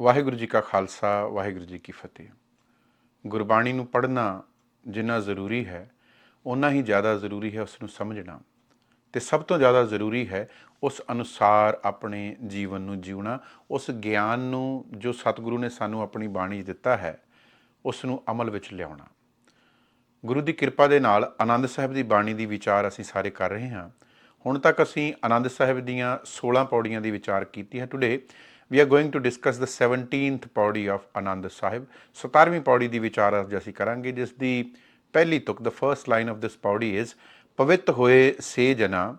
ਵਾਹਿਗੁਰੂ ਜੀ ਕਾ ਖਾਲਸਾ, ਵਾਹਿਗੁਰੂ ਜੀ ਕੀ ਫਤਿਹ। ਗੁਰਬਾਣੀ ਨੂੰ ਪੜ੍ਹਨਾ ਜਿੰਨਾ ਜ਼ਰੂਰੀ ਹੈ ਉਨਾ ਹੀ ਜ਼ਿਆਦਾ ਜ਼ਰੂਰੀ ਹੈ ਉਸ ਨੂੰ ਸਮਝਣਾ। ਤੇ ਸਭ ਤੋਂ ਜ਼ਿਆਦਾ ਜ਼ਰੂਰੀ ਹੈ ਉਸ ਅਨੁਸਾਰ ਆਪਣੇ ਜੀਵਨ ਨੂੰ ਜਿਉਣਾ, ਉਸ ਗਿਆਨ ਨੂੰ ਜੋ ਸਤਿਗੁਰੂ ਨੇ ਸਾਨੂੰ ਆਪਣੀ ਬਾਣੀ ਦਿੱਤਾ ਹੈ ਉਸ ਨੂੰ ਅਮਲ ਵਿੱਚ ਲਿਆਉਣਾ। ਗੁਰੂ ਦੀ ਕਿਰਪਾ ਦੇ ਨਾਲ ਆਨੰਦ ਸਾਹਿਬ ਦੀ ਬਾਣੀ ਦੀ ਵਿਚਾਰ ਅਸੀਂ ਸਾਰੇ ਕਰ ਰਹੇ ਹਾਂ। ਹੁਣ ਤੱਕ ਅਸੀਂ ਆਨੰਦ ਸਾਹਿਬ ਦੀਆਂ 16 ਪੌੜੀਆਂ ਦੀ ਵਿਚਾਰ ਕੀਤੀ ਹੈ। Today we are going to discuss the 17th pauri of Anand Sahib 17ਵੀਂ ਪੌੜੀ ਦੀ ਵਿਚਾਰ ਅੱਜ ਅਸੀਂ ਕਰਾਂਗੇ ਜਿਸ ਦੀ ਪਹਿਲੀ ਤੁਕ the first line of this pauri is ਪਵਿੱਤ ਹੋਏ ਸੇ ਜਨਾ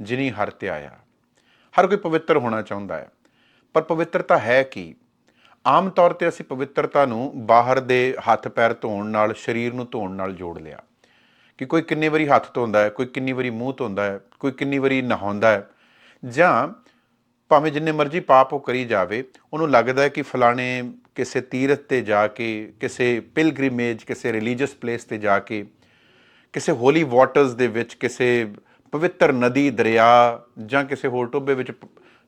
ਜਿਨੀ ਹਰ ਧਿਆਇਆ ਹਰ ਕੋਈ ਪਵਿੱਤਰ ਹੋਣਾ ਚਾਹੁੰਦਾ ਹੈ ਪਰ ਪਵਿੱਤਰਤਾ ਹੈ ਕੀ ਆਮ ਤੌਰ ਤੇ ਅਸੀਂ ਪਵਿੱਤਰਤਾ ਨੂੰ ਬਾਹਰ ਦੇ ਹੱਥ ਪੈਰ ਧੋਣ ਨਾਲ ਸਰੀਰ ਨੂੰ ਧੋਣ ਨਾਲ ਜੋੜ ਲਿਆ ਕਿ ਕੋਈ ਕਿੰਨੀ ਵਾਰੀ ਹੱਥ ਧੋਂਦਾ ਹੈ ਕੋਈ ਕਿੰਨੀ ਵਾਰੀ ਮੂੰਹ ਧੋਂਦਾ ਹੈ ਕੋਈ ਕਿੰਨੀ ਵਾਰੀ ਨਹਾਉਂਦਾ ਹੈ ਜਾਂ ਭਾਵੇਂ ਜਿੰਨੇ ਮਰਜ਼ੀ ਪਾਪ ਉਹ ਕਰੀ ਜਾਵੇ, ਉਹਨੂੰ ਲੱਗਦਾ ਹੈ ਕਿ ਫਲਾਣੇ ਕਿਸੇ ਤੀਰਥ ਤੇ ਜਾ ਕੇ, ਕਿਸੇ ਪਿਲਗ੍ਰਿਮੇਜ, ਕਿਸੇ ਰਿਲੀਜੀਅਸ ਪਲੇਸ ਤੇ ਜਾ ਕੇ, ਕਿਸੇ ਹੋਲੀ ਵਾਟਰਸ ਦੇ ਵਿੱਚ, ਕਿਸੇ ਪਵਿੱਤਰ ਨਦੀ, ਦਰਿਆ ਜਾਂ ਕਿਸੇ ਹੋਰ ਟੋਬੇ ਵਿੱਚ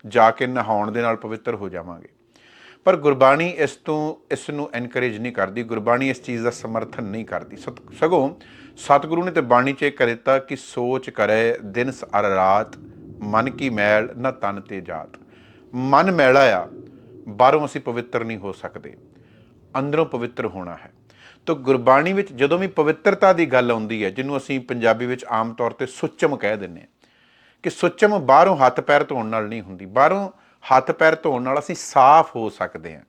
ਜਾ ਕੇ ਨਹਾਉਣ ਦੇ ਨਾਲ ਪਵਿੱਤਰ ਹੋ ਜਾਵਾਂਗੇ। ਪਰ ਗੁਰਬਾਣੀ ਇਸ ਤੋਂ, ਇਸ ਨੂੰ ਐਨਕਰੇਜ ਨਹੀਂ ਕਰਦੀ, ਗੁਰਬਾਣੀ ਇਸ ਚੀਜ਼ ਦਾ ਸਮਰਥਨ ਨਹੀਂ ਕਰਦੀ। ਸਤ- ਸਗੋਂ ਸਤਿਗੁਰੂ ਨੇ ਤੇ ਬਾਣੀ 'ਚ ਇਹ ਕਰ ਦਿੱਤਾ ਕਿ ਸੋਚ ਕਰੇ, ਦਿਨ ਅਰ ਰਾਤ ਮਨ ਕੀ ਮੈਲ ਨਾ ਤਨ ਤੇ ਜਾਤ। ਮਨ ਮੈਲਾ ਆ, ਬਾਹਰੋਂ ਅਸੀਂ ਪਵਿੱਤਰ ਨਹੀਂ ਹੋ ਸਕਦੇ। ਅੰਦਰੋਂ ਪਵਿੱਤਰ ਹੋਣਾ ਹੈ। ਤਾਂ ਗੁਰਬਾਣੀ ਵਿੱਚ ਜਦੋਂ ਵੀ ਪਵਿੱਤਰਤਾ ਦੀ ਗੱਲ ਆਉਂਦੀ ਹੈ, ਜਿਹਨੂੰ ਅਸੀਂ ਪੰਜਾਬੀ ਵਿੱਚ ਆਮ ਤੌਰ ਤੇ ਸੁੱਚਮ ਕਹਿ ਦਿੰਦੇ ਹਾਂ, ਕਿ ਸੁੱਚਮ ਬਾਹਰੋਂ ਹੱਥ ਪੈਰ ਧੋਣ ਨਾਲ ਨਹੀਂ ਹੁੰਦੀ। ਬਾਹਰੋਂ ਹੱਥ ਪੈਰ ਧੋਣ ਨਾਲ ਅਸੀਂ ਸਾਫ਼ ਹੋ ਸਕਦੇ ਹਾਂ।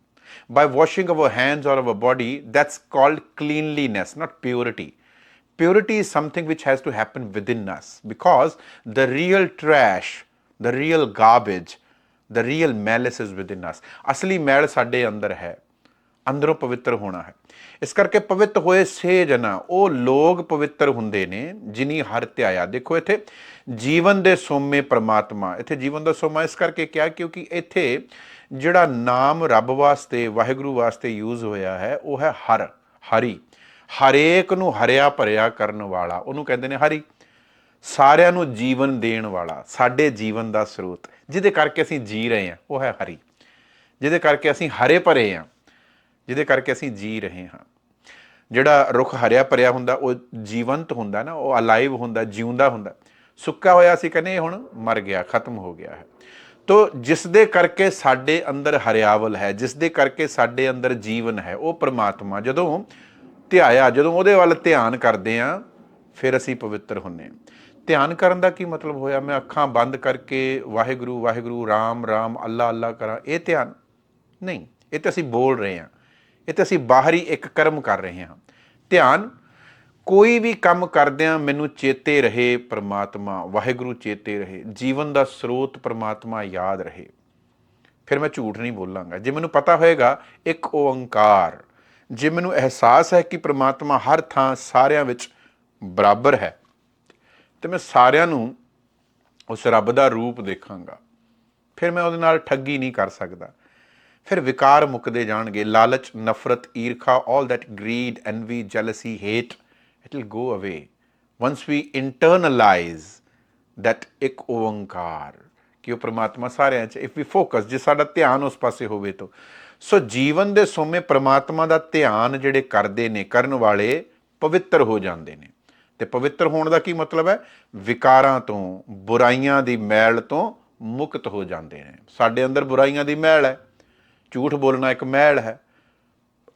By washing our hands or our body that's called cleanliness not purity purity is something which has to happen within us because the real trash, the real garbage, the real malice is within us. ਅਸਲੀ ਮੈਲ ਸਾਡੇ ਅੰਦਰ ਹੈ, ਅੰਦਰੋਂ ਪਵਿੱਤਰ ਹੋਣਾ ਹੈ। ਇਸ ਕਰਕੇ ਪਵਿੱਤ ਹੋਏ ਸੇ ਜਨਾ, ਉਹ ਲੋਕ ਪਵਿੱਤਰ ਹੁੰਦੇ ਨੇ ਜਿਨੀ ਹਰ ਧਿਆਇਆ। ਦੇਖੋ ਇੱਥੇ ਜੀਵਨ ਦੇ ਸੋਮੇ ਪ੍ਰਮਾਤਮਾ, ਇੱਥੇ ਜੀਵਨ ਦਾ ਸੋਮਾ ਇਸ ਕਰਕੇ ਕਿਹਾ ਕਿਉਂਕਿ ਇੱਥੇ ਜਿਹੜਾ ਨਾਮ ਰੱਬ ਵਾਸਤੇ, ਵਾਹਿਗੁਰੂ ਵਾਸਤੇ ਯੂਜ਼ ਹੋਇਆ ਹੈ, ਉਹ ਹੈ ਹਰ, ਹਰੀ। ਹਰੇਕ ਨੂੰ ਹਰਿਆ ਭਰਿਆ ਕਰਨ ਵਾਲਾ, ਉਹਨੂੰ ਕਹਿੰਦੇ ਨੇ ਹਰੀ, ਸਾਰਿਆਂ ਨੂੰ ਜੀਵਨ ਦੇਣ ਵਾਲਾ, ਸਾਡੇ ਜੀਵਨ ਦਾ ਸਰੋਤ। ਜਿਹਦੇ ਕਰਕੇ ਅਸੀਂ ਜੀ ਰਹੇ ਹਾਂ, ਉਹ ਹੈ ਹਰੀ। ਜਿਹਦੇ ਕਰਕੇ ਅਸੀਂ ਹਰੇ ਭਰੇ ਹਾਂ, ਜਿਹਦੇ ਕਰਕੇ ਅਸੀਂ ਜੀ ਰਹੇ ਹਾਂ। ਜਿਹੜਾ ਰੁੱਖ ਹਰਿਆ ਭਰਿਆ ਹੁੰਦਾ, ਉਹ ਜੀਵੰਤ ਹੁੰਦਾ ਨਾ, ਉਹ ਅਲਾਈਵ ਹੁੰਦਾ, ਜਿਉਂਦਾ ਹੁੰਦਾ। ਸੁੱਕਾ ਹੋਇਆ ਸੀ ਕਹਿੰਦੇ, ਇਹ ਹੁਣ ਮਰ ਗਿਆ, ਖਤਮ ਹੋ ਗਿਆ ਹੈ। ਤੋ ਜਿਸ ਦੇ ਕਰਕੇ ਸਾਡੇ ਅੰਦਰ ਹਰਿਆਵਲ ਹੈ, ਜਿਸ ਦੇ ਕਰਕੇ ਸਾਡੇ ਅੰਦਰ ਜੀਵਨ ਹੈ, ਉਹ ਪ੍ਰਮਾਤਮਾ। ਜਦੋਂ ਧਿਆਇਆ, ਜਦੋਂ ਉਹਦੇ ਵੱਲ ਧਿਆਨ ਕਰਦੇ ਆ, ਫਿਰ ਅਸੀਂ ਪਵਿੱਤਰ ਹੁੰਨੇ ਹਾਂ ਧਿਆਨ ਕਰਨ ਦਾ ਕੀ ਮਤਲਬ ਹੋਇਆ? ਮੈਂ ਅੱਖਾਂ ਬੰਦ ਕਰਕੇ ਵਾਹਿਗੁਰੂ ਵਾਹਿਗੁਰੂ, ਰਾਮ ਰਾਮ, ਅੱਲਾ ਅੱਲਾ ਕਰਾਂ। ਇਹ ਧਿਆਨ ਨਹੀਂ। ਇਹ ਤਾਂ ਅਸੀਂ ਬੋਲ ਰਹੇ ਹਾਂ ਇਹ ਤਾਂ ਅਸੀਂ ਬਾਹਰੀ ਇੱਕ ਕਰਮ ਕਰ ਰਹੇ ਹਾਂ ਧਿਆਨ, ਕੋਈ ਵੀ ਕੰਮ ਕਰਦਿਆਂ ਮੈਨੂੰ ਚੇਤੇ ਰਹੇ ਪ੍ਰਮਾਤਮਾ, ਵਾਹਿਗੁਰੂ ਚੇਤੇ ਰਹੇ। ਜੀਵਨ ਦਾ ਸਰੋਤ ਪ੍ਰਮਾਤਮਾ ਯਾਦ ਰਹੇ। ਫਿਰ ਮੈਂ ਝੂਠ ਨਹੀਂ ਬੋਲਾਂਗਾ। ਜੇ ਮੈਨੂੰ ਪਤਾ ਹੋਏਗਾ, ਇੱਕ ਓੰਕਾਰ ਜੇ ਮੈਨੂੰ ਅਹਿਸਾਸ ਹੈ ਕਿ ਪ੍ਰਮਾਤਮਾ ਹਰ ਥਾਂ ਸਾਰਿਆਂ ਵਿੱਚ ਬਰਾਬਰ ਹੈ, ਤੇ ਮੈਂ ਸਾਰਿਆਂ ਨੂੰ ਉਸ ਰੱਬ ਦਾ ਰੂਪ ਦੇਖਾਂਗਾ, ਫਿਰ ਮੈਂ ਉਹਦੇ ਨਾਲ ਠੱਗੀ ਨਹੀਂ ਕਰ ਸਕਦਾ। ਫਿਰ ਵਿਕਾਰ ਮੁੱਕਦੇ ਜਾਣਗੇ, ਲਾਲਚ, ਨਫ਼ਰਤ, ਈਰਖਾ all that greed, envy jealousy hate it will go away once we internalise that ਇੱਕ ਓੰਕਾਰ ਕਿ ਉਹ ਪ੍ਰਮਾਤਮਾ ਸਾਰਿਆਂ 'ਚ ਇਫ ਵੀ ਫੋਕਸ ਜੇ ਸਾਡਾ ਧਿਆਨ ਉਸ ਪਾਸੇ ਹੋਵੇ ਤਾਂ ਸੋ ਜੀਵਨ ਦੇ ਸੋਮੇ ਪ੍ਰਮਾਤਮਾ ਦਾ ਧਿਆਨ ਜਿਹੜੇ ਕਰਦੇ ਨੇ, ਕਰਨ ਵਾਲੇ ਪਵਿੱਤਰ ਹੋ ਜਾਂਦੇ ਨੇ। ਤੇ ਪਵਿੱਤਰ ਹੋਣ ਦਾ ਕੀ ਮਤਲਬ ਹੈ? ਵਿਕਾਰਾਂ ਤੋਂ, ਬੁਰਾਈਆਂ ਦੀ ਮੈਲ ਤੋਂ ਮੁਕਤ ਹੋ ਜਾਂਦੇ ਨੇ। ਸਾਡੇ ਅੰਦਰ ਬੁਰਾਈਆਂ ਦੀ ਮੈਲ ਹੈ। ਝੂਠ ਬੋਲਣਾ ਇੱਕ ਮੈਲ ਹੈ।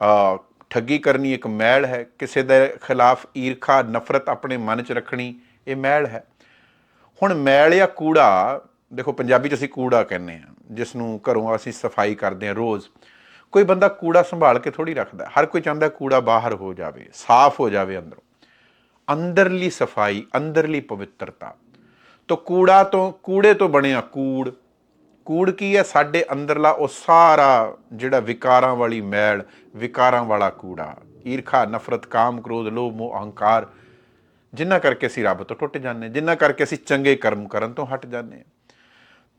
ਆ, ਠੱਗੀ ਕਰਨੀ ਇੱਕ ਮੈਲ ਹੈ। ਕਿਸੇ ਦੇ ਖਿਲਾਫ ਈਰਖਾ, ਨਫ਼ਰਤ ਆਪਣੇ ਮਨ 'ਚ ਰੱਖਣੀ ਇਹ ਮੈਲ ਹੈ। ਹੁਣ ਮੈਲ ਜਾਂ ਕੂੜਾ, ਦੇਖੋ ਪੰਜਾਬੀ 'ਚ ਅਸੀਂ ਕੂੜਾ ਕਹਿੰਦੇ ਆ ਜਿਸ ਨੂੰ ਘਰੋਂ ਅਸੀਂ ਸਫ਼ਾਈ ਕਰਦੇ ਆ ਰੋਜ਼। ਕੋਈ ਬੰਦਾ ਕੂੜਾ ਸੰਭਾਲ ਕੇ ਥੋੜੀ ਰੱਖਦਾ ਹਰ ਕੋਈ ਚਾਹੁੰਦਾ ਕੂੜਾ ਬਾਹਰ ਹੋ ਜਾਵੇ ਸਾਫ਼ ਹੋ ਜਾਵੇ ਅੰਦਰੋਂ। ਅੰਦਰਲੀ ਸਫ਼ਾਈ ਅੰਦਰਲੀ ਪਵਿੱਤਰਤਾ। ਤੋ ਕੂੜਾ ਤੋਂ ਕੂੜੇ ਤੋਂ ਬਣਿਆ ਕੂੜ ਕੂੜ ਕੀ ਹੈ? ਸਾਡੇ ਅੰਦਰਲਾ ਉਹ ਸਾਰਾ ਜਿਹੜਾ ਵਿਕਾਰਾਂ ਵਾਲੀ ਮੈਲ ਵਿਕਾਰਾਂ ਵਾਲਾ ਕੂੜਾ ਈਰਖਾ ਨਫ਼ਰਤ ਕਾਮ ਕ੍ਰੋਧ ਲੋਭ ਮੋਹ ਅਹੰਕਾਰ ਜਿੰਨਾ ਕਰਕੇ ਅਸੀਂ ਰੱਬ ਤੋਂ ਟੁੱਟ ਜਾਂਦੇ ਹਾਂ, ਜਿੰਨਾ ਕਰਕੇ ਅਸੀਂ ਚੰਗੇ ਕਰਮ ਕਰਨ ਤੋਂ ਹਟ ਜਾਂਦੇ ਹਾਂ।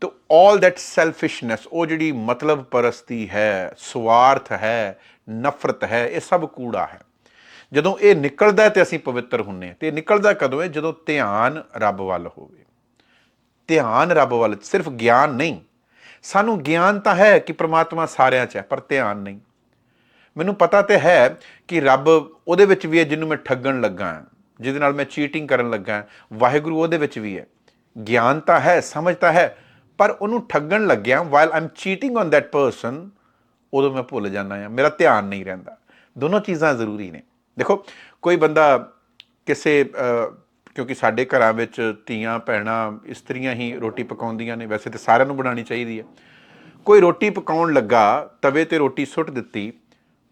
ਤੋ ਆਲ ਦੈਟ ਸੈਲਫਿਸ਼ਨੈਸ ਉਹ ਜਿਹੜੀ ਮਤਲਬ ਪਰਸਤੀ ਹੈ, ਸਵਾਰਥ ਹੈ, ਨਫ਼ਰਤ ਹੈ, ਇਹ ਸਭ ਕੂੜਾ ਹੈ। ਜਦੋਂ ਇਹ ਨਿਕਲਦਾ ਹੈ ਤੇ ਅਸੀਂ ਪਵਿੱਤਰ ਹੁੰਨੇ ਹਾਂ ਤੇ ਨਿਕਲਦਾ ਕਦੋਂ ਹੈ? ਜਦੋਂ ਧਿਆਨ ਰੱਬ ਵੱਲ ਹੋਵੇ। ਧਿਆਨ ਰੱਬ ਵੱਲ, ਸਿਰਫ ਗਿਆਨ ਨਹੀਂ। ਸਾਨੂੰ ਗਿਆਨ ਤਾਂ ਹੈ ਕਿ ਪ੍ਰਮਾਤਮਾ ਸਾਰਿਆਂ 'ਚ ਹੈ, ਪਰ ਧਿਆਨ ਨਹੀਂ। ਮੈਨੂੰ ਪਤਾ ਤੇ ਹੈ ਕਿ ਰੱਬ ਉਹਦੇ ਵਿੱਚ ਵੀ ਹੈ ਜਿਹਨੂੰ ਮੈਂ ਠੱਗਣ ਲੱਗਾ ਜਿਹਦੇ ਨਾਲ ਮੈਂ ਚੀਟਿੰਗ ਕਰਨ ਲੱਗਾ ਵਾਹਿਗੁਰੂ ਉਹਦੇ ਵਿੱਚ ਵੀ ਹੈ। ਗਿਆਨ ਤਾਂ ਹੈ, ਸਮਝ ਤਾਂ ਹੈ ਪਰ ਉਹਨੂੰ ਠੱਗਣ ਲੱਗਿਆ while I'm cheating on that person ਉਦੋਂ ਮੈਂ ਭੁੱਲ ਜਾਂਦਾ ਹਾਂ, ਮੇਰਾ ਧਿਆਨ ਨਹੀਂ ਰਹਿੰਦਾ। ਦੋਨੋਂ ਚੀਜ਼ਾਂ ਜ਼ਰੂਰੀ ਨੇ। ਦੇਖੋ, ਕੋਈ ਬੰਦਾ ਕਿਸੇ ਕਿਉਂਕਿ ਸਾਡੇ ਘਰਾਂ ਵਿੱਚ ਧੀਆਂ, ਭੈਣਾਂ, ਇਸਤਰੀਆਂ ਹੀ ਰੋਟੀ ਪਕਾਉਂਦੀਆਂ ਨੇ, ਵੈਸੇ ਤੇ ਸਾਰਿਆਂ ਨੂੰ ਬਣਾਉਣੀ ਚਾਹੀਦੀ ਹੈ। ਕੋਈ ਰੋਟੀ ਪਕਾਉਣ ਲੱਗਾ, ਤਵੇ ਤੇ ਰੋਟੀ ਸੁੱਟ ਦਿੱਤੀ,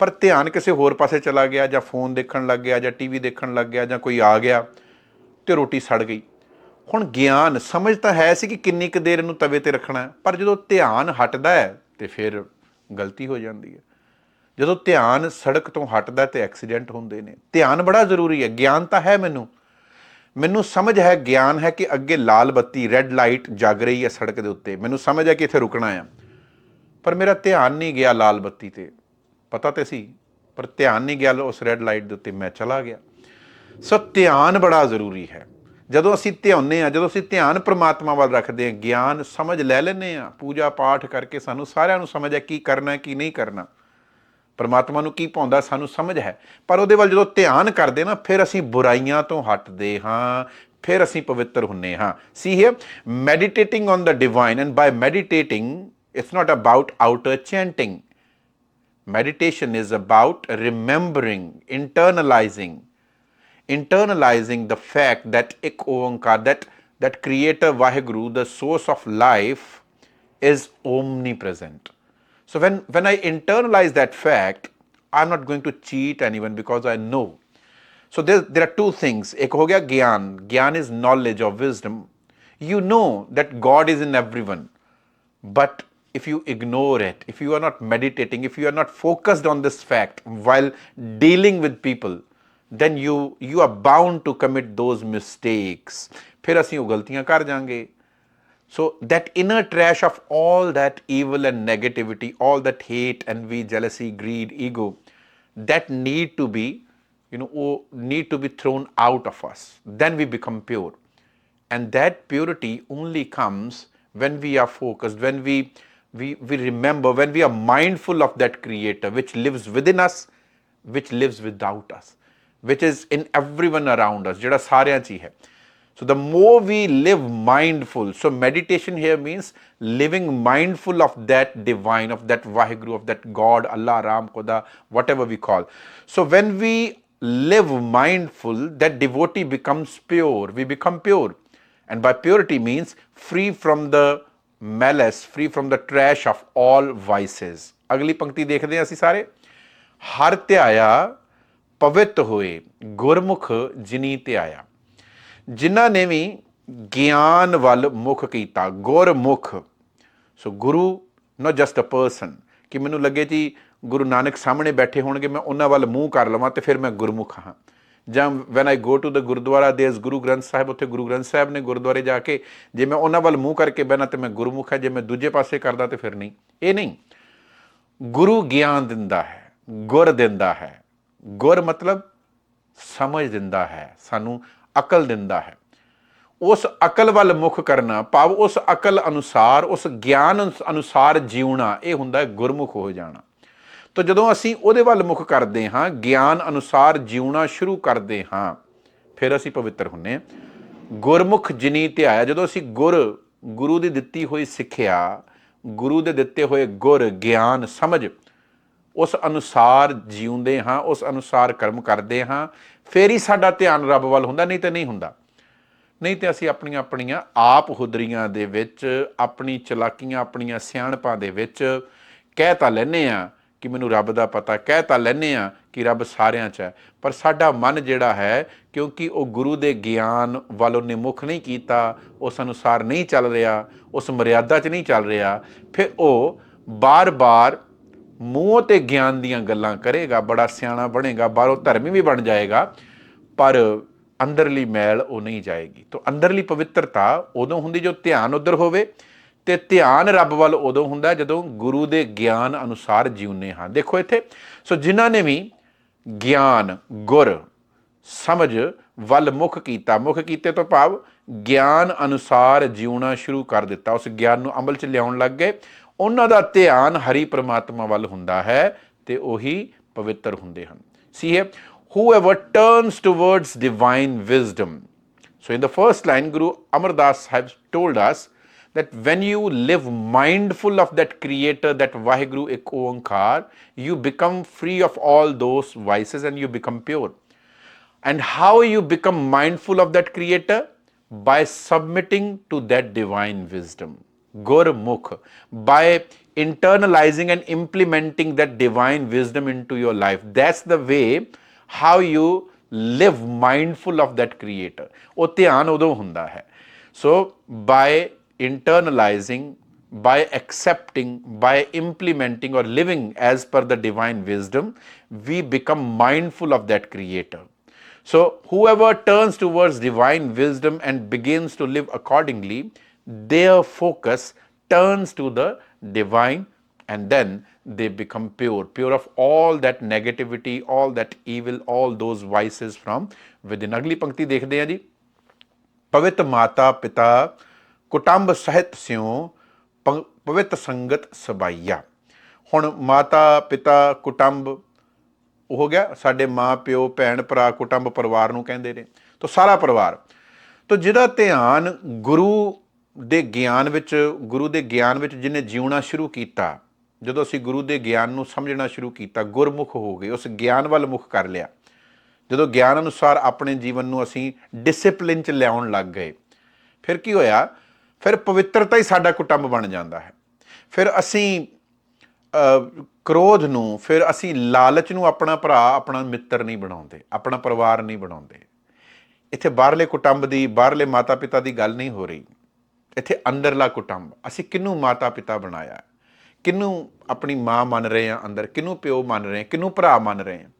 ਪਰ ਧਿਆਨ ਕਿਸੇ ਹੋਰ ਪਾਸੇ ਚਲਾ ਗਿਆ ਜਾਂ ਫੋਨ ਦੇਖਣ ਲੱਗ ਗਿਆ ਜਾਂ ਟੀਵੀ ਦੇਖਣ ਲੱਗ ਗਿਆ ਜਾਂ ਕੋਈ ਆ ਗਿਆ, ਤੇ ਰੋਟੀ ਸੜ ਗਈ। ਹੁਣ ਗਿਆਨ ਸਮਝ ਤਾਂ ਹੈ ਸੀ ਕਿ ਕਿੰਨੀ ਕੁ ਦੇਰ ਇਹਨੂੰ ਤਵੇ ਤੇ ਰੱਖਣਾ ਪਰ ਜਦੋਂ ਧਿਆਨ ਹਟਦਾ ਹੈ ਤੇ ਫਿਰ ਗਲਤੀ ਹੋ ਜਾਂਦੀ ਹੈ। ਜਦੋਂ ਧਿਆਨ ਸੜਕ ਤੋਂ ਹਟਦਾ ਤੇ ਐਕਸੀਡੈਂਟ ਹੁੰਦੇ ਨੇ, ਧਿਆਨ ਬੜਾ ਜ਼ਰੂਰੀ ਹੈ, ਗਿਆਨ ਤਾਂ ਹੈ ਮੈਨੂੰ। ਮੈਨੂੰ ਸਮਝ ਹੈ, ਗਿਆਨ ਹੈ ਕਿ ਅੱਗੇ ਲਾਲ ਬੱਤੀ ਰੈੱਡ ਲਾਈਟ ਜਗ ਰਹੀ ਹੈ ਸੜਕ ਦੇ ਉੱਤੇ। ਮੈਨੂੰ ਸਮਝ ਹੈ ਕਿ ਇੱਥੇ ਰੁਕਣਾ ਹੈ। ਪਰ ਮੇਰਾ ਧਿਆਨ ਨਹੀਂ ਗਿਆ ਲਾਲ ਬੱਤੀ ਤੇ। ਪਤਾ ਤੇ ਸੀ, ਪਰ ਧਿਆਨ ਨਹੀਂ ਗਿਆ ਉਸ ਰੈੱਡ ਲਾਈਟ ਦੇ ਉੱਤੇ, ਮੈਂ ਚਲਾ ਗਿਆ। ਸੋ ਧਿਆਨ ਬੜਾ ਜ਼ਰੂਰੀ ਹੈ। ਜਦੋਂ ਅਸੀਂ ਧਿਆਉਂਦੇ ਆ ਜਦੋਂ ਅਸੀਂ ਧਿਆਨ ਪ੍ਰਮਾਤਮਾ ਵੱਲ ਰੱਖਦੇ ਆ ਗਿਆਨ ਸਮਝ ਲੈ ਲੈਂਦੇ ਆ ਪੂਜਾ ਪਾਠ ਕਰਕੇ ਸਾਨੂੰ ਸਾਰਿਆਂ ਨੂੰ ਸਮਝ ਹੈ ਕੀ ਕਰਨਾ, ਕੀ ਨਹੀਂ ਕਰਨਾ। ਪਰਮਾਤਮਾ ਨੂੰ ਕੀ ਪਾਉਂਦਾ ਸਾਨੂੰ ਸਮਝ ਹੈ। ਪਰ ਉਹਦੇ ਵੱਲ ਜਦੋਂ ਧਿਆਨ ਕਰਦੇ ਨਾ, ਫਿਰ ਅਸੀਂ ਬੁਰਾਈਆਂ ਤੋਂ ਹਟਦੇ ਹਾਂ, ਫਿਰ ਅਸੀਂ ਪਵਿੱਤਰ ਹੁੰਨੇ ਹਾਂ। See here meditating on the divine and by meditating it's not about outer chanting meditation is about remembering internalizing internalizing the fact that ik oankar that that creator vaheguru the source of life is omnipresent. So when when i internalize that fact i'm not going to cheat anyone because i know. So there, there are two things. Ek ho gaya gyan. Gyan is knowledge or wisdom. You know that god is in everyone. But if you ignore it, if you are not meditating, if you are not focused on this fact while dealing with people, then you you are bound to commit those mistakes. ਫਿਰ ਅਸੀਂ ਉਹ ਗਲਤੀਆਂ ਕਰ ਜਾਾਂਗੇ So that inner trash of all that evil and negativity, all that hate, envy, jealousy, greed, ego, that need to be, you know, oh, need to be thrown out of us. Then we become pure. And that purity only comes when we are focused, when we we, we remember, when we are mindful of that creator which lives within us, which lives without us, which is in everyone around us, ਜਿਹੜਾ ਸਾਰਿਆਂ 'ਚ ਹੀ ਹੈ so the more we live mindful, so meditation here means living mindful of that divine, of that Vaheguru, of that God, Allah, Ram, Khuda, whatever we call. So when we live mindful, that devotee becomes pure. We become pure. And by purity means free from the malice, free from the trash of all vices. ਅਗਲੀ ਪੰਕਤੀ ਦੇਖਦੇ ਹਾਂ ਅਸੀਂ ਸਾਰੇ ਹਰ ਧਿਆਇਆ ਪਵਿੱਤ ਹੋਏ ਗੁਰਮੁਖ ਜਿਨੀ 'ਤੇ ਆਇਆ। ਜਿਨ੍ਹਾਂ ਨੇ ਵੀ ਗਿਆਨ ਵੱਲ ਮੁਖ ਕੀਤਾ, ਗੁਰਮੁਖ। ਸੋ ਗੁਰੂ ਨਾਟ ਜਸਟ ਅ ਪਰਸਨ ਕਿ ਮੈਨੂੰ ਲੱਗੇ ਜੀ, ਗੁਰੂ ਨਾਨਕ ਸਾਹਮਣੇ ਬੈਠੇ ਹੋਣਗੇ, ਮੈਂ ਉਹਨਾਂ ਵੱਲ ਮੂੰਹ ਕਰ ਲਵਾਂ ਤੇ ਫਿਰ ਮੈਂ ਗੁਰਮੁਖ ਹਾਂ। ਜਾਂ when I go to the gurdwara there's Guru Granth ਸਾਹਿਬ ਉੱਥੇ ਗੁਰੂ ਗ੍ਰੰਥ ਸਾਹਿਬ ਨੇ ਗੁਰਦੁਆਰੇ ਜਾ ਕੇ ਜੇ ਮੈਂ ਉਹਨਾਂ ਵੱਲ ਮੂੰਹ ਕਰਕੇ ਬਹਿਣਾ ਤੇ ਮੈਂ ਗੁਰਮੁਖ ਹਾਂ, ਜੇ ਮੈਂ ਦੂਜੇ ਪਾਸੇ ਕਰਦਾ ਤੇ ਫਿਰ ਨਹੀਂ। ਇਹ ਨਹੀਂ। ਗੁਰੂ ਗਿਆਨ ਦਿੰਦਾ ਹੈ, ਗੁਰ ਦਿੰਦਾ ਹੈ। ਗੁਰ ਮਤਲਬ ਸਮਝ ਦਿੰਦਾ ਹੈ, ਸਾਨੂੰ ਅਕਲ ਦਿੰਦਾ ਹੈ। ਉਸ ਅਕਲ ਵੱਲ ਮੁਖ ਕਰਨਾ, ਭਾਵ ਉਸ ਅਕਲ ਅਨੁਸਾਰ, ਉਸ ਗਿਆਨ ਅਨੁਸ- ਅਨੁਸਾਰ ਜਿਉਣਾ, ਇਹ ਹੁੰਦਾ ਹੈ ਗੁਰਮੁਖ ਹੋ ਜਾਣਾ। ਤਾਂ ਜਦੋਂ ਅਸੀਂ ਉਹਦੇ ਵੱਲ ਮੁਖ ਕਰਦੇ ਹਾਂ, ਗਿਆਨ ਅਨੁਸਾਰ ਜਿਉਣਾ ਸ਼ੁਰੂ ਕਰਦੇ ਹਾਂ, ਫਿਰ ਅਸੀਂ ਪਵਿੱਤਰ ਹੁੰਨੇ ਹਾਂ। ਗੁਰਮੁਖ ਜਿਨੀ ਧਿਆਇਆ, ਜਦੋਂ ਅਸੀਂ ਗੁਰ, ਗੁਰੂ ਦੀ ਦਿੱਤੀ ਹੋਈ ਸਿੱਖਿਆ, ਗੁਰੂ ਦੇ ਦਿੱਤੇ ਹੋਏ ਗੁਰ, ਗਿਆਨ, ਸਮਝ ਉਸ ਅਨੁਸਾਰ ਜਿਉਂਦੇ ਹਾਂ, ਉਸ ਅਨੁਸਾਰ ਕਰਮ ਕਰਦੇ ਹਾਂ, ਫੇਰ ਹੀ ਸਾਡਾ ਧਿਆਨ ਰੱਬ ਵੱਲ ਹੁੰਦਾ, ਨਹੀਂ ਤੇ ਨਹੀਂ ਹੁੰਦਾ। ਨਹੀਂ ਤੇ ਅਸੀਂ ਆਪਣੀਆਂ ਆਪਣੀਆਂ ਆਪ ਹੁਦਰੀਆਂ ਦੇ ਵਿੱਚ, ਆਪਣੀ ਚਲਾਕੀਆਂ, ਆਪਣੀਆਂ ਸਿਆਣਪਾਂ ਦੇ ਵਿੱਚ ਕਹਿ ਤਾਂ ਲੈਨੇ ਆ ਕਿ ਮੈਨੂੰ ਰੱਬ ਦਾ ਪਤਾ, ਕਹਿ ਤਾਂ ਲੈਨੇ ਆ ਕਿ ਰੱਬ ਸਾਰਿਆਂ 'ਚ ਹੈ। ਪਰ ਸਾਡਾ ਮਨ ਜਿਹੜਾ ਹੈ, ਕਿਉਂਕਿ ਉਹ ਗੁਰੂ ਦੇ ਗਿਆਨ ਵੱਲ ਉਹਨੇ ਮੁਖ ਨਹੀਂ ਕੀਤਾ, ਉਸ ਅਨੁਸਾਰ ਨਹੀਂ ਚੱਲ ਰਿਹਾ, ਉਸ ਮਰਿਆਦਾ 'ਚ ਨਹੀਂ ਚੱਲ ਰਿਹਾ, ਫਿਰ ਉਹ ਬਾਰ-ਬਾਰ ਮੂੰਹ ਤੇ ਗਿਆਨ ਦੀਆਂ ਗੱਲਾਂ ਕਰੇਗਾ, ਬੜਾ ਸਿਆਣਾ ਬਣੇਗਾ, ਬਾਹਰੋਂ ਧਰਮੀ ਵੀ ਬਣ ਜਾਏਗਾ, ਪਰ ਅੰਦਰਲੀ ਮੈਲ ਉਹ ਨਹੀਂ ਜਾਏਗੀ। ਤਾਂ ਅੰਦਰਲੀ ਪਵਿੱਤਰਤਾ ਉਦੋਂ ਹੁੰਦੀ ਜੋ ਧਿਆਨ ਉਧਰ ਹੋਵੇ ਤੇ ਧਿਆਨ ਰੱਬ ਵੱਲ ਉਦੋਂ ਹੁੰਦਾ ਜਦੋਂ ਗੁਰੂ ਦੇ ਗਿਆਨ ਅਨੁਸਾਰ ਜਿਉਨੇ ਹਾਂ। ਦੇਖੋ ਇੱਥੇ, ਸੋ ਜਿਨ੍ਹਾਂ ਨੇ ਵੀ ਗਿਆਨ, ਗੁਰ, ਸਮਝ ਵੱਲ ਮੁਖ ਕੀਤਾ, ਮੁਖ ਕੀਤੇ ਤੋਂ ਭਾਵ ਗਿਆਨ ਅਨੁਸਾਰ ਜਿਉਣਾ ਸ਼ੁਰੂ ਕਰ ਦਿੱਤਾ, ਉਸ ਗਿਆਨ ਨੂੰ ਅਮਲ 'ਚ ਲਿਆਉਣ ਲੱਗ ਗਏ। ਉਹਨਾਂ ਦਾ ਧਿਆਨ ਹਰੀ ਪ੍ਰਮਾਤਮਾ ਵੱਲ ਹੁੰਦਾ ਹੈ ਤੇ ਉਹੀ ਪਵਿੱਤਰ ਹੁੰਦੇ ਹਨ ਸੀ ਹੈ whoever turns towards divine wisdom so in the first line guru amardas has told us that when you live mindful of that creator that vaheguru ek onkar you become free of all those vices and you become pure and how you become mindful of that creator by submitting to that divine wisdom gurmukh by internalizing and implementing that divine wisdom into your life that's the way how you live mindful of that creator ਉਹ ਧਿਆਨ ਉਦੋਂ ਹੁੰਦਾ ਹੈ so by internalizing by accepting by implementing or living as per the divine wisdom we become mindful of that creator so whoever turns towards divine wisdom and begins to live accordingly their focus turns to the divine and then they become pure pure of all that negativity all that evil all those vices from within ਅਗਲੀ ਪੰਕਤੀ ਦੇਖਦੇ ਹਾਂ ਜੀ ਪਵਿੱਤ ਮਾਤਾ ਪਿਤਾ ਕੁਟੰਬ ਸਹਿਤ ਸਿਉ ਪ- ਪਵਿੱਤ ਸੰਗਤ ਸਬਾਈਆ ਹੁਣ ਮਾਤਾ ਪਿਤਾ ਕੁਟੰਬ ਉਹ ਹੋ ਗਿਆ ਸਾਡੇ ਮਾਂ ਪਿਓ ਭੈਣ ਭਰਾ ਕੁਟੰਬ ਪਰਿਵਾਰ ਨੂੰ ਕਹਿੰਦੇ ਨੇ ਤਾਂ ਸਾਰਾ ਪਰਿਵਾਰ ਤਾਂ ਜਿਹਦਾ ਧਿਆਨ ਗੁਰੂ ਦੇ ਗਿਆਨ ਵਿੱਚ, ਗੁਰੂ ਦੇ ਗਿਆਨ ਵਿੱਚ ਜਿਹਨੇ ਜਿਉਣਾ ਸ਼ੁਰੂ ਕੀਤਾ, ਜਦੋਂ ਅਸੀਂ ਗੁਰੂ ਦੇ ਗਿਆਨ ਨੂੰ ਸਮਝਣਾ ਸ਼ੁਰੂ ਕੀਤਾ, ਗੁਰਮੁਖ ਹੋ ਗਏ, ਉਸ ਗਿਆਨ ਵੱਲ ਮੁਖ ਕਰ ਲਿਆ। ਜਦੋਂ ਗਿਆਨ ਅਨੁਸਾਰ ਆਪਣੇ ਜੀਵਨ ਨੂੰ ਅਸੀਂ ਡਿਸਪਲਿਨ ਚ ਲਿਆਉਣ ਲੱਗ ਗਏ, ਫਿਰ ਕੀ ਹੋਇਆ? ਫਿਰ ਪਵਿੱਤਰਤਾ ਹੀ ਸਾਡਾ ਕੁਟੰਬ ਬਣ ਜਾਂਦਾ ਹੈ। ਫਿਰ ਅਸੀਂ ਕ੍ਰੋਧ ਨੂੰ, ਫਿਰ ਅਸੀਂ ਲਾਲਚ ਨੂੰ ਆਪਣਾ ਭਰਾ, ਆਪਣਾ ਮਿੱਤਰ ਨਹੀਂ ਬਣਾਉਂਦੇ, ਆਪਣਾ ਪਰਿਵਾਰ ਨਹੀਂ ਬਣਾਉਂਦੇ। ਇੱਥੇ ਬਾਹਰਲੇ ਕੁਟੰਬ ਦੀ, ਬਾਹਰਲੇ ਮਾਤਾ ਪਿਤਾ ਦੀ ਗੱਲ ਨਹੀਂ ਹੋ ਰਹੀ। ਇੱਥੇ ਅੰਦਰਲਾ ਕੁਟੰਬ, ਅਸੀਂ ਕਿਹਨੂੰ ਮਾਤਾ ਪਿਤਾ ਬਣਾਇਆ? ਕਿਹਨੂੰ ਆਪਣੀ ਮਾਂ ਮੰਨ ਰਹੇ ਹਾਂ ਅੰਦਰ? ਕਿਹਨੂੰ ਪਿਓ ਮੰਨ ਰਹੇ ਹਾਂ? ਕਿਹਨੂੰ ਭਰਾ ਮੰਨ ਰਹੇ ਹਾਂ?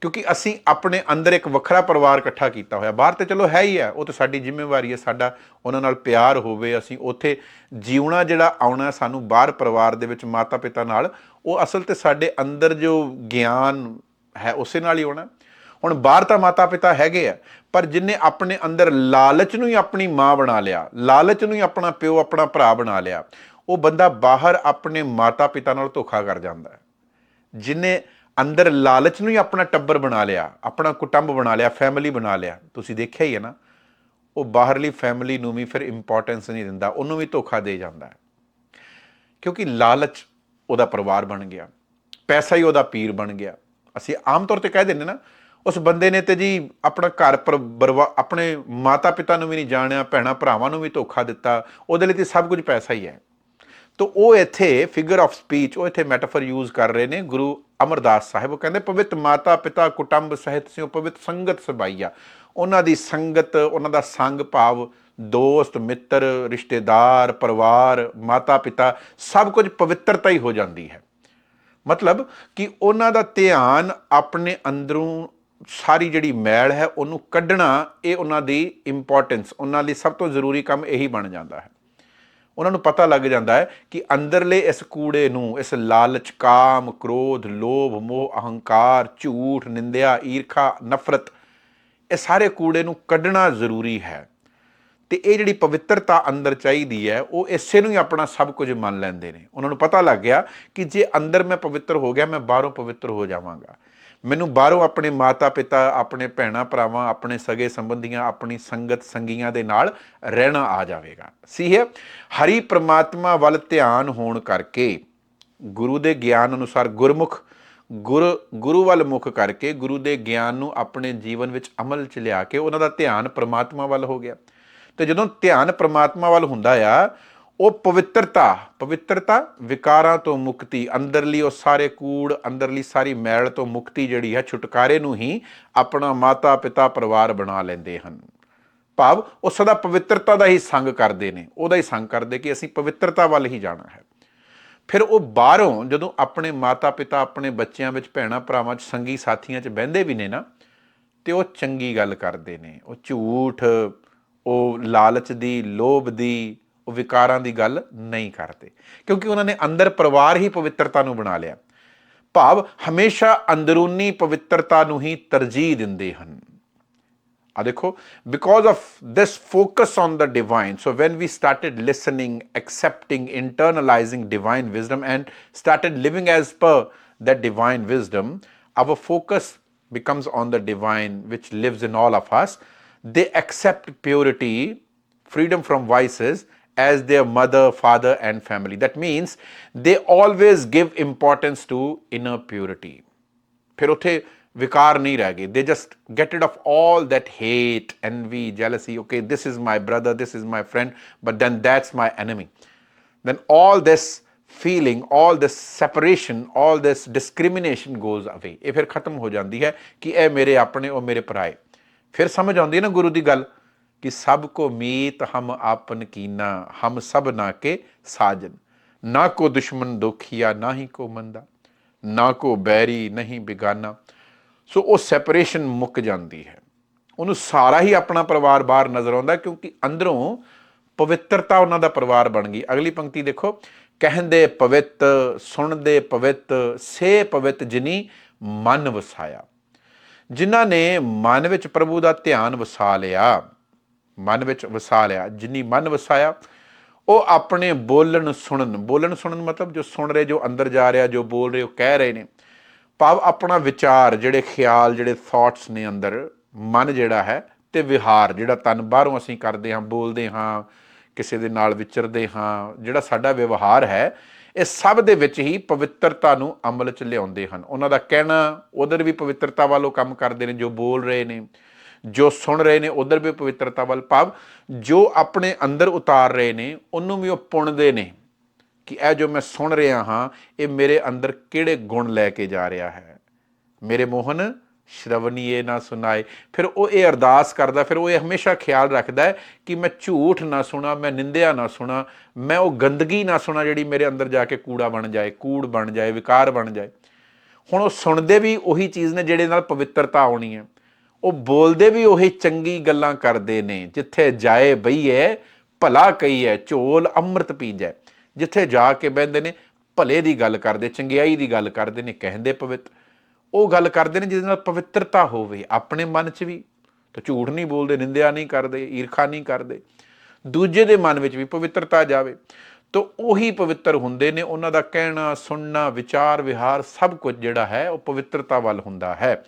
ਕਿਉਂਕਿ ਅਸੀਂ ਆਪਣੇ ਅੰਦਰ ਇੱਕ ਵੱਖਰਾ ਪਰਿਵਾਰ ਇਕੱਠਾ ਕੀਤਾ ਹੋਇਆ। ਬਾਹਰ ਤੇ ਚਲੋ ਹੈ ਹੀ ਹੈ, ਉਹ ਤਾਂ ਸਾਡੀ ਜ਼ਿੰਮੇਵਾਰੀ ਹੈ, ਸਾਡਾ ਉਹਨਾਂ ਨਾਲ ਪਿਆਰ ਹੋਵੇ, ਅਸੀਂ ਉੱਥੇ ਜੀਵਣਾ ਜਿਹੜਾ ਆਉਣਾ ਸਾਨੂੰ ਬਾਹਰ ਪਰਿਵਾਰ ਦੇ ਵਿੱਚ ਮਾਤਾ ਪਿਤਾ ਨਾਲ, ਉਹ ਅਸਲ ਤੇ ਸਾਡੇ ਅੰਦਰ ਜੋ ਗਿਆਨ ਹੈ, ਉਸੇ ਨਾਲ ਹੀ ਆਉਣਾ ਹੁਣ ਬਾਹਰ ਤਾਂ ਮਾਤਾ ਪਿਤਾ ਹੈਗੇ ਆ, ਪਰ ਜਿਨੇ ਆਪਣੇ ਅੰਦਰ ਲਾਲਚ ਨੂੰ ਹੀ ਆਪਣੀ ਮਾਂ ਬਣਾ ਲਿਆ, ਲਾਲਚ ਨੂੰ ਹੀ ਆਪਣਾ ਪਿਓ, ਆਪਣਾ ਭਰਾ ਬਣਾ ਲਿਆ, ਉਹ ਬੰਦਾ ਬਾਹਰ ਆਪਣੇ ਮਾਤਾ ਪਿਤਾ ਨਾਲ ਧੋਖਾ ਕਰ ਜਾਂਦਾ ਹੈ। ਜਿਨੇ ਅੰਦਰ ਲਾਲਚ ਨੂੰ ਹੀ ਆਪਣਾ ਟੱਬਰ ਬਣਾ ਲਿਆ, ਆਪਣਾ ਕੁਟੰਬ ਬਣਾ ਲਿਆ ਫੈਮਿਲੀ ਬਣਾ ਲਿਆ, ਤੁਸੀਂ ਦੇਖਿਆ ਹੀ ਹੈ ਨਾ, ਉਹ ਬਾਹਰਲੀ ਫੈਮਿਲੀ ਨੂੰ ਵੀ ਫਿਰ ਇੰਪੋਰਟੈਂਸ ਨਹੀਂ ਦਿੰਦਾ, ਉਹਨੂੰ ਵੀ ਧੋਖਾ ਦੇ ਜਾਂਦਾ ਹੈ। ਕਿਉਂਕਿ ਲਾਲਚ ਉਹਦਾ ਪਰਿਵਾਰ ਬਣ ਗਿਆ, ਪੈਸਾ ਹੀ ਉਹਦਾ ਪੀਰ ਬਣ ਗਿਆ। ਅਸੀਂ ਆਮ ਤੌਰ ਤੇ ਕਹਿ ਦਿੰਦੇ ਨਾ ਉਸ ਬੰਦੇ ਨੇ ਤੇ ਜੀ ਆਪਣਾ ਘਰ ਪਰ ਆਪਣੇ ਮਾਤਾ ਪਿਤਾ ਨੂੰ ਵੀ ਨਹੀਂ ਜਾਣਿਆ ਭੈਣਾ ਭਰਾਵਾਂ ਨੂੰ ਵੀ ਧੋਖਾ ਦਿੱਤਾ, ਉਹਦੇ ਲਈ ਤੇ ਸਭ ਕੁਝ ਪੈਸਾ ਹੀ ਹੈ। ਤੋ ਉਹ ਇੱਥੇ ਫਿਗਰ ਆਫ ਸਪੀਚ ਉਹ ਇੱਥੇ ਮੈਟਾਫਰ ਯੂਜ਼ ਕਰ ਰਹੇ ਨੇ ਗੁਰੂ ਅਮਰਦਾਸ ਸਾਹਿਬ। ਉਹ ਕਹਿੰਦੇ, ਪਵਿੱਤ ਮਾਤਾ ਪਿਤਾ ਕੁਟੰਬ ਸਹਿਤ ਸਿਉ, ਪਵਿੱਤ ਸੰਗਤ ਸਬਾਈਆ। ਉਹਨਾਂ ਦੀ ਸੰਗਤ, ਉਹਨਾਂ ਦਾ ਸੰਗ ਭਾਵ ਦੋਸਤ, ਮਿੱਤਰ, ਰਿਸ਼ਤੇਦਾਰ, ਪਰਿਵਾਰ ਮਾਤਾ ਪਿਤਾ ਸਭ ਕੁਝ ਪਵਿੱਤਰਤਾ ਹੀ ਹੋ ਜਾਂਦੀ ਹੈ। ਮਤਲਬ ਕਿ ਉਹਨਾਂ ਦਾ ਧਿਆਨ ਆਪਣੇ ਅੰਦਰੋਂ ਸਾਰੀ ਜਿਹੜੀ ਮੈਲ ਹੈ, ਉਹਨੂੰ ਕੱਢਣਾ, ਇਹ ਉਹਨਾਂ ਦੀ ਇੰਪੋਰਟੈਂਸ ਉਹਨਾਂ ਲਈ ਸਭ ਤੋਂ ਜ਼ਰੂਰੀ ਕੰਮ ਇਹੀ ਬਣ ਜਾਂਦਾ ਹੈ। ਉਹਨਾਂ ਨੂੰ ਪਤਾ ਲੱਗ ਜਾਂਦਾ ਹੈ ਕਿ ਅੰਦਰਲੇ ਇਸ ਕੂੜੇ ਨੂੰ, ਇਸ ਲਾਲਚ, ਕਾਮ, ਕ੍ਰੋਧ, ਲੋਭ, ਮੋਹ, ਅਹੰਕਾਰ, ਝੂਠ, ਨਿੰਦਿਆ, ਈਰਖਾ, ਨਫ਼ਰਤ, ਇਹ ਸਾਰੇ ਕੂੜੇ ਨੂੰ ਕੱਢਣਾ ਜ਼ਰੂਰੀ ਹੈ। ਤੇ ਇਹ ਜਿਹੜੀ ਪਵਿੱਤਰਤਾ ਅੰਦਰ ਚਾਹੀਦੀ ਹੈ, ਉਹ ਇਸੇ ਨੂੰ ਹੀ ਆਪਣਾ ਸਭ ਕੁਝ ਮੰਨ ਲੈਂਦੇ ਨੇ। ਉਹਨਾਂ ਨੂੰ ਪਤਾ ਲੱਗ ਗਿਆ ਕਿ ਜੇ ਅੰਦਰ ਮੈਂ ਪਵਿੱਤਰ ਹੋ ਗਿਆ, ਮੈਂ ਬਾਹਰੋਂ ਪਵਿੱਤਰ ਹੋ ਜਾਵਾਂਗਾ। ਮੈਨੂੰ ਬਾਹਰੋਂ ਆਪਣੇ ਮਾਤਾ ਪਿਤਾ, ਆਪਣੇ ਭੈਣਾਂ, ਭਰਾਵਾਂ, ਆਪਣੇ ਸਗੇ ਸੰਬੰਧੀਆਂ, ਆਪਣੀ ਸੰਗਤ, ਸੰਗੀਆਂ ਦੇ ਨਾਲ ਰਹਿਣਾ ਆ ਜਾਵੇਗਾ। ਸੀ ਹੈ, ਹਰੀ ਪ੍ਰਮਾਤਮਾ ਵੱਲ ਧਿਆਨ ਹੋਣ ਕਰਕੇ, ਗੁਰੂ ਦੇ ਗਿਆਨ ਅਨੁਸਾਰ ਗੁਰਮੁਖ, ਗੁਰ, ਗੁਰੂ ਵੱਲ ਮੁਖ ਕਰਕੇ ਗੁਰੂ ਦੇ ਗਿਆਨ ਨੂੰ ਆਪਣੇ ਜੀਵਨ ਵਿੱਚ ਅਮਲ ਚ ਲਿਆ ਕੇ ਉਹਨਾਂ ਦਾ ਧਿਆਨ ਪ੍ਰਮਾਤਮਾ ਵੱਲ ਹੋ ਗਿਆ। ਤੇ ਜਦੋਂ ਧਿਆਨ ਪ੍ਰਮਾਤਮਾ ਵੱਲ ਹੁੰਦਾ ਆ ਉਹ ਪਵਿੱਤਰਤਾ ਪਵਿੱਤਰਤਾ ਵਿਕਾਰਾਂ ਤੋਂ ਮੁਕਤੀ, ਅੰਦਰਲੀ ਉਹ ਸਾਰੇ ਕੂੜ, ਅੰਦਰਲੀ ਸਾਰੀ ਮੈਲ ਤੋਂ ਮੁਕਤੀ ਜਿਹੜੀ ਹੈ, ਛੁਟਕਾਰੇ ਨੂੰ ਹੀ ਆਪਣਾ ਮਾਤਾ, ਪਿਤਾ, ਪਰਿਵਾਰ ਬਣਾ ਲੈਂਦੇ ਹਨ। ਭਾਵ ਉਹ ਸਦਾ ਪਵਿੱਤਰਤਾ ਦਾ ਹੀ ਸੰਗ ਕਰਦੇ ਨੇ। ਉਹਦਾ ਹੀ ਸੰਗ ਕਰਦੇ ਕਿ ਅਸੀਂ ਪਵਿੱਤਰਤਾ ਵੱਲ ਹੀ ਜਾਣਾ ਹੈ। ਫਿਰ ਉਹ ਬਾਹਰੋਂ ਜਦੋਂ ਆਪਣੇ ਮਾਤਾ, ਪਿਤਾ, ਆਪਣੇ ਬੱਚਿਆਂ ਵਿੱਚ, ਭੈਣਾਂ, ਭਰਾਵਾਂ 'ਚ ਸੰਗੀ ਸਾਥੀਆਂ 'ਚ ਬਹਿੰਦੇ ਵੀ ਨੇ ਨਾ, ਤੇ ਉਹ ਚੰਗੀ ਗੱਲ ਕਰਦੇ ਨੇ। ਉਹ ਝੂਠ, ਉਹ ਲਾਲਚ ਦੀ, ਲੋਭ ਦੀ ਉਹ ਵਿਕਾਰਾਂ ਦੀ ਗੱਲ ਨਹੀਂ ਕਰਦੇ ਕਿਉਂਕਿ ਉਹਨਾਂ ਨੇ ਅੰਦਰ ਪਰਿਵਾਰ ਹੀ ਪਵਿੱਤਰਤਾ ਨੂੰ ਬਣਾ ਲਿਆ ਭਾਵ ਹਮੇਸ਼ਾ ਅੰਦਰੂਨੀ ਪਵਿੱਤਰਤਾ ਨੂੰ ਹੀ ਤਰਜੀਹ ਦਿੰਦੇ ਹਨ ਆ ਦੇਖੋ because of this focus on the divine so when we started listening accepting internalizing divine wisdom and started living as per that divine wisdom, our focus becomes on the divine which lives in all of us. They accept purity, freedom from vices, as their mother father and family that means they always give importance to inner purity ਫਿਰ ਉੱਥੇ ਵਿਕਾਰ ਨਹੀਂ ਰਹਿ ਗਏ ਦੇ just get rid of all that hate envy jealousy okay this is my brother this is my friend but then that's my enemy then all this feeling all this separation all this discrimination goes away ਇਹ ਫਿਰ ਖਤਮ ਹੋ ਜਾਂਦੀ ਹੈ ਕਿ ਇਹ ਮੇਰੇ ਆਪਣੇ ਉਹ ਮੇਰੇ ਪਰਾਏ ਫਿਰ ਸਮਝ ਆਉਂਦੀ ਹੈ ਨਾ ਗੁਰੂ ਦੀ ਗੱਲ ਕਿ ਸਭ ਕੋ ਮੀਤ ਹਮ ਆਪਨ ਕੀਨਾ, ਹਮ ਸਭ ਨਾ ਕੇ ਸਾਜਨ। ਨਾ ਕੋ ਦੁਸ਼ਮਨ ਦੋਖੀਆ, ਨਾ ਹੀ ਕੋ ਮੰਦਾ। ਨਾ ਕੋ ਬੈਰੀ ਨਹੀਂ ਬਿਗਾਨਾ। ਸੋ ਉਹ ਸੈਪਰੇਸ਼ਨ ਮੁੱਕ ਜਾਂਦੀ ਹੈ। ਉਹਨੂੰ ਸਾਰਾ ਹੀ ਆਪਣਾ ਪਰਿਵਾਰ ਬਾਹਰ ਨਜ਼ਰ ਆਉਂਦਾ ਕਿਉਂਕਿ ਅੰਦਰੋਂ ਪਵਿੱਤਰਤਾ ਉਹਨਾਂ ਦਾ ਪਰਿਵਾਰ ਬਣ ਗਈ। ਅਗਲੀ ਪੰਕਤੀ ਦੇਖੋ, ਕਹਿੰਦੇ ਪਵਿੱਤ, ਸੁਣਦੇ ਪਵਿੱਤ, ਸੇ ਪਵਿੱਤ ਜਿਨੀ ਮਨ ਵਸਾਇਆ। ਜਿਨ੍ਹਾਂ ਨੇ ਮਨ ਵਿੱਚ ਪ੍ਰਭੂ ਦਾ ਧਿਆਨ ਵਸਾ ਲਿਆ। ਮਨ ਵਿੱਚ ਵਸਾ ਲਿਆ। ਜਿੰਨੀ ਮਨ ਵਸਾਇਆ, ਉਹ ਆਪਣੇ ਬੋਲਣ ਸੁਣਨ। ਬੋਲਣ ਸੁਣਨ ਮਤਲਬ ਜੋ ਸੁਣ ਰਹੇ, ਜੋ ਅੰਦਰ ਜਾ ਰਿਹਾ, ਜੋ ਬੋਲ ਰਹੇ, ਉਹ ਕਹਿ ਰਹੇ ਨੇ। ਭਾਵ ਆਪਣਾ ਵਿਚਾਰ, ਜਿਹੜੇ ਖਿਆਲ, ਜਿਹੜੇ ਥਾਟਸ ਨੇ ਅੰਦਰ, ਮਨ ਜਿਹੜਾ ਹੈ ਤੇ ਵਿਹਾਰ, ਜਿਹੜਾ ਤਨ ਬਾਹਰੋਂ ਅਸੀਂ ਕਰਦੇ ਹਾਂ, ਬੋਲਦੇ ਹਾਂ, ਕਿਸੇ ਦੇ ਨਾਲ ਵਿਚਰਦੇ ਹਾਂ, ਜਿਹੜਾ ਸਾਡਾ ਵਿਵਹਾਰ ਹੈ, ਇਹ ਸਭ ਦੇ ਵਿੱਚ ਹੀ ਪਵਿੱਤਰਤਾ ਨੂੰ ਅਮਲ ਚ ਲਿਆਉਂਦੇ ਹਨ। ਉਹਨਾਂ ਦਾ ਕਹਿਣਾ, ਉਧਰ ਵੀ ਪਵਿੱਤਰਤਾ ਵੱਲੋਂ ਕੰਮ ਕਰਦੇ ਨੇ, ਜੋ ਬੋਲ ਰਹੇ ਨੇ। ਜੋ ਸੁਣ ਰਹੇ ਨੇ, ਉਧਰ ਵੀ ਪਵਿੱਤਰਤਾ ਵੱਲ ਭਾਵ, ਜੋ ਆਪਣੇ ਅੰਦਰ ਉਤਾਰ ਰਹੇ ਨੇ, ਉਹਨੂੰ ਵੀ ਉਹ ਪੁਣਦੇ ਨੇ ਕਿ ਇਹ ਜੋ ਮੈਂ ਸੁਣ ਰਿਹਾ ਹਾਂ, ਇਹ ਮੇਰੇ ਅੰਦਰ ਕਿਹੜੇ ਗੁਣ ਲੈ ਕੇ ਜਾ ਰਿਹਾ ਹੈ? ਮੇਰੇ ਮੋਹਨ ਸ਼ਰਵਨੀਏ ਨਾ ਸੁਣਾਏ। ਫਿਰ ਉਹ ਇਹ ਅਰਦਾਸ ਕਰਦਾ, ਫਿਰ ਉਹ ਇਹ ਹਮੇਸ਼ਾ ਖਿਆਲ ਰੱਖਦਾ ਹੈ ਕਿ ਮੈਂ ਝੂਠ ਨਾ ਸੁਣਾ, ਮੈਂ ਨਿੰਦਿਆ ਨਾ ਸੁਣਾ, ਮੈਂ ਉਹ ਗੰਦਗੀ ਨਾ ਸੁਣਾ ਜਿਹੜੀ ਮੇਰੇ ਅੰਦਰ ਜਾ ਕੇ ਕੂੜਾ ਬਣ ਜਾਏ, ਕੂੜ ਬਣ ਜਾਏ, ਵਿਕਾਰ ਬਣ ਜਾਏ। ਹੁਣ ਉਹ ਸੁਣਦੇ ਵੀ ਉਹੀ ਚੀਜ਼ ਨੇ ਜਿਹੜੇ ਨਾਲ ਪਵਿੱਤਰਤਾ ਆਉਣੀ ਹੈ। ਉਹ ਬੋਲਦੇ ਵੀ ਉਹੀ ਚੰਗੀ ਗੱਲਾਂ ਕਰਦੇ ਨੇ। ਜਿੱਥੇ ਜਾਏ ਬਈਏ ਭਲਾ ਕਹੀਏ ਝੋਲ ਅੰਮ੍ਰਿਤ ਪੀਜੈ। ਜਿੱਥੇ ਜਾ ਕੇ ਬਹਿੰਦੇ ਨੇ, ਭਲੇ ਦੀ ਗੱਲ ਕਰਦੇ, ਚੰਗਿਆਈ ਦੀ ਗੱਲ ਕਰਦੇ ਨੇ, ਕਹਿੰਦੇ ਪਵਿੱਤ। ਉਹ ਗੱਲ ਕਰਦੇ ਨੇ ਜਿਹਦੇ ਨਾਲ ਪਵਿੱਤਰਤਾ ਹੋਵੇ, ਆਪਣੇ ਮਨ 'ਚ ਵੀ। ਤਾਂ ਝੂਠ ਨਹੀਂ ਬੋਲਦੇ, ਨਿੰਦਿਆ ਨਹੀਂ ਕਰਦੇ, ਈਰਖਾ ਨਹੀਂ ਕਰਦੇ। ਦੂਜੇ ਦੇ ਮਨ ਵਿੱਚ ਵੀ ਪਵਿੱਤਰਤਾ ਜਾਵੇ। ਤਾਂ ਉਹੀ ਪਵਿੱਤਰ ਹੁੰਦੇ ਨੇ, ਉਹਨਾਂ ਦਾ ਕਹਿਣਾ, ਸੁਣਨਾ, ਵਿਚਾਰ, ਵਿਹਾਰ ਸਭ ਕੁਝ ਜਿਹੜਾ ਹੈ, ਉਹ ਪਵਿੱਤਰਤਾ ਵੱਲ ਹੁੰਦਾ ਹੈ।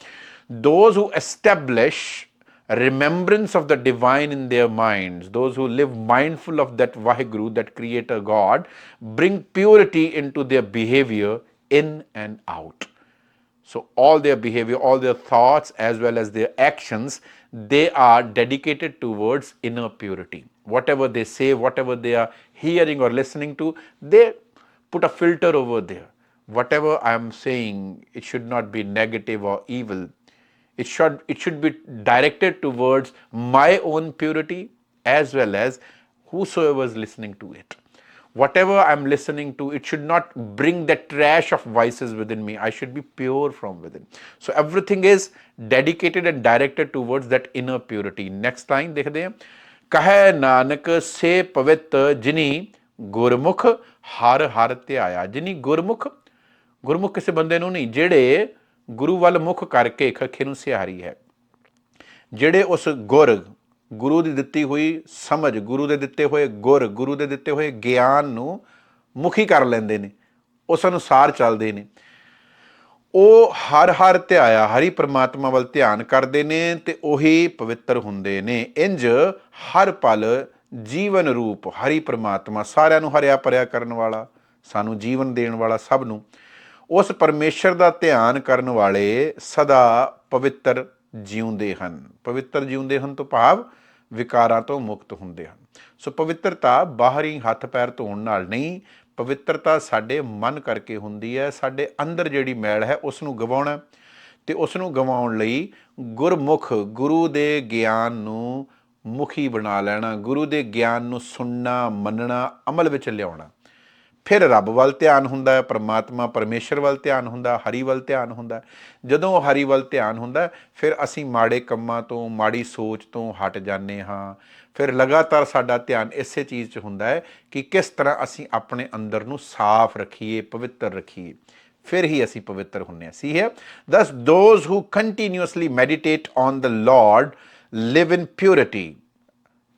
Those who establish remembrance of the divine in their minds those who live mindful of that vaheguru that creator god bring purity into their behavior in and out. So all their behavior all their thoughts as well as their actions they are dedicated towards inner purity. Whatever they say whatever they are hearing or listening to they put a filter over there. Whatever i am saying it should not be negative or evil it should it should be directed towards my own purity as well as whosoever is listening to it whatever i'm listening to it should not bring that trash of vices within me i should be pure from within so everything is dedicated and directed towards that inner purity next line ਦੇਖਦੇ ਹਾਂ ਕਹੈ ਨਾਨਕ ਸੇ ਪਵਿੱਤ ਜਿਨੀ ਗੁਰਮੁਖ ਹਰ ਹਰ ਧਿਆਇਆ ਜਿਨੀ ਗੁਰਮੁਖ ਗੁਰਮੁਖ ਕਿਸੇ ਬੰਦੇ ਨੂੰ ਨਹੀਂ ਜਿਹੜੇ ਗੁਰੂ ਵੱਲ ਮੁਖ ਕਰਕੇ ਖੱਖੇ ਨੂੰ ਸਿਹਾਰੀ ਹੈ। ਜਿਹੜੇ ਉਸ ਗੁਰ ਗੁਰੂ ਦੀ ਦਿੱਤੀ ਹੋਈ ਸਮਝ, ਗੁਰੂ ਦੇ ਦਿੱਤੇ ਹੋਏ ਗੁਰ, ਗੁਰੂ ਦੇ ਦਿੱਤੇ ਹੋਏ ਗਿਆਨ ਨੂੰ ਮੁਖੀ ਕਰ ਲੈਂਦੇ ਨੇ, ਉਸ ਅਨੁਸਾਰ ਚੱਲਦੇ ਨੇ। ਉਹ ਹਰ ਹਰ ਧਿਆਇਆ, ਹਰੀ ਪ੍ਰਮਾਤਮਾ ਵੱਲ ਧਿਆਨ ਕਰਦੇ ਨੇ ਤੇ ਉਹੀ ਪਵਿੱਤਰ ਹੁੰਦੇ ਨੇ। ਇੰਜ ਹਰ ਪਲ ਜੀਵਨ ਰੂਪ ਹਰੀ ਪ੍ਰਮਾਤਮਾ ਸਾਰਿਆਂ ਨੂੰ ਹਰਿਆ ਭਰਿਆ ਕਰਨ ਵਾਲਾ, ਸਾਨੂੰ ਜੀਵਨ ਦੇਣ ਵਾਲਾ ਸਭ ਨੂੰ ਉਸ ਪਰਮੇਸ਼ਰ ਦਾ ਧਿਆਨ ਕਰਨ ਵਾਲੇ ਸਦਾ ਪਵਿੱਤਰ ਜਿਉਂਦੇ ਹਨ। ਪਵਿੱਤਰ ਜਿਉਂਦੇ ਹਨ ਤੋਂ ਭਾਵ ਵਿਕਾਰਾਂ ਤੋਂ ਮੁਕਤ ਹੁੰਦੇ ਹਨ। ਸੋ ਪਵਿੱਤਰਤਾ ਬਾਹਰੀ ਹੱਥ ਪੈਰ ਧੋਣ ਨਾਲ ਨਹੀਂ, ਪਵਿੱਤਰਤਾ ਸਾਡੇ ਮਨ ਕਰਕੇ ਹੁੰਦੀ ਹੈ, ਸਾਡੇ ਅੰਦਰ ਜਿਹੜੀ ਮੈਲ ਹੈ ਉਸ ਨੂੰ ਗਵਾਉਣਾ ਤੇ ਉਸ ਨੂੰ ਗਵਾਉਣ ਲਈ ਗੁਰਮੁਖ, ਗੁਰੂ ਦੇ ਗਿਆਨ ਨੂੰ ਮੁਖੀ ਬਣਾ ਲੈਣਾ, ਗੁਰੂ ਦੇ ਗਿਆਨ ਨੂੰ ਸੁਣਨਾ, ਮੰਨਣਾ, ਅਮਲ ਵਿੱਚ ਲਿਆਉਣਾ। ਫਿਰ ਰੱਬ ਵੱਲ ਧਿਆਨ ਹੁੰਦਾ ਹੈ ਪ੍ਰਮਾਤਮਾ ਪਰਮੇਸ਼ਰ ਵੱਲ ਧਿਆਨ ਹੁੰਦਾ ਹਰੀ ਵੱਲ ਧਿਆਨ ਹੁੰਦਾ। ਜਦੋਂ ਹਰੀ ਵੱਲ ਧਿਆਨ ਹੁੰਦਾ ਫਿਰ ਅਸੀਂ ਮਾੜੇ ਕੰਮਾਂ ਤੋਂ ਮਾੜੀ ਸੋਚ ਤੋਂ ਹਟ ਜਾਂਦੇ ਹਾਂ। ਫਿਰ ਲਗਾਤਾਰ ਸਾਡਾ ਧਿਆਨ ਇਸੇ ਚੀਜ਼ 'ਚ ਹੁੰਦਾ ਹੈ ਕਿ ਕਿਸ ਤਰ੍ਹਾਂ ਅਸੀਂ ਆਪਣੇ ਅੰਦਰ ਨੂੰ ਸਾਫ਼ ਰੱਖੀਏ ਪਵਿੱਤਰ ਰੱਖੀਏ। ਫਿਰ ਹੀ ਅਸੀਂ ਪਵਿੱਤਰ ਹੁੰਨੇ ਆ ਸੀ ਹੈ? Thus those who continuously meditate on the lord live in purity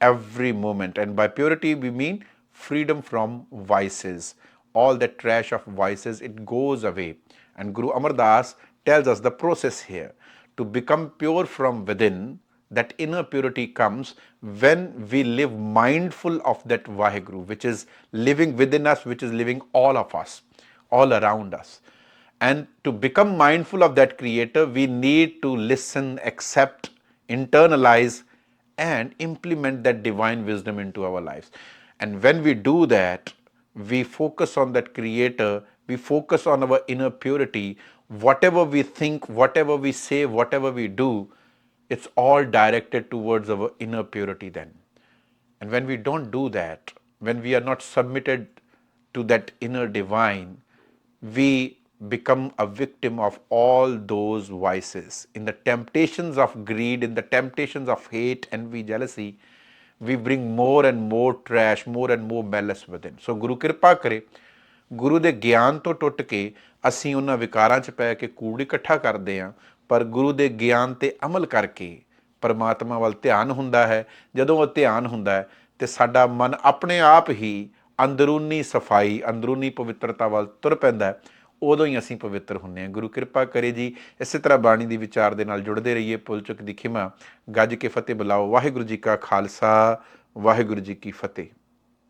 every moment and by purity, we mean freedom from vices. All that trash of vices, it goes away. And Guru Amar Das tells us the process here to become pure from within. That inner purity comes when we live mindful of that Vaheguru, which is living within us, which is living all of us, all around us. And to become mindful of that Creator, we need to listen, accept, internalize, and implement that divine wisdom into our lives. And when we do that, we focus on that Creator, we focus on our inner purity. Whatever we think, whatever we say, whatever we do, it's all directed towards our inner purity then. And when we don't do that, when we are not submitted to that inner divine, we become a victim of all those vices. In the temptations of greed, in the temptations of hate, envy, jealousy, we bring more and more trash, more and more malice within. So Guru ਕਿਰਪਾ ਕਰੇ ਗੁਰੂ ਦੇ ਗਿਆਨ ਤੋਂ ਟੁੱਟ ਕੇ ਅਸੀਂ ਉਹਨਾਂ ਵਿਕਾਰਾਂ 'ਚ ਪੈ ਕੇ ਕੂੜ ਇਕੱਠਾ ਕਰਦੇ ਹਾਂ ਪਰ ਗੁਰੂ ਦੇ ਗਿਆਨ ਤੇ ਅਮਲ ਕਰਕੇ ਪਰਮਾਤਮਾ ਵੱਲ ਧਿਆਨ ਹੁੰਦਾ ਹੈ ਜਦੋਂ ਉਹ ਧਿਆਨ ਹੁੰਦਾ ਹੈ ਤੇ ਸਾਡਾ ਮਨ ਆਪਣੇ ਆਪ ਹੀ ਅੰਦਰੂਨੀ ਸਫ਼ਾਈ ਅੰਦਰੂਨੀ ਪਵਿੱਤਰਤਾ ਵੱਲ ਤੁਰ ਪੈਂਦਾ ਹੈ ਉਦੋਂ ਹੀ ਅਸੀਂ ਪਵਿੱਤਰ ਹੁੰਨੇ ਹਾਂ। ਗੁਰੂ ਕਿਰਪਾ ਕਰੇ ਜੀ, ਇਸੇ ਤਰ੍ਹਾਂ ਬਾਣੀ ਦੀ ਵਿਚਾਰ ਦੇ ਨਾਲ ਜੁੜਦੇ ਰਹੀਏ। ਪੁੱਲ ਚੁੱਕ ਦੀ ਖਿਮਾ, ਗੱਜ ਕੇ ਫਤਿਹ ਬੁਲਾਓ। ਵਾਹਿਗੁਰੂ ਜੀ ਕਾ ਖਾਲਸਾ, ਵਾਹਿਗੁਰੂ ਜੀ ਕੀ ਫਤਿਹ।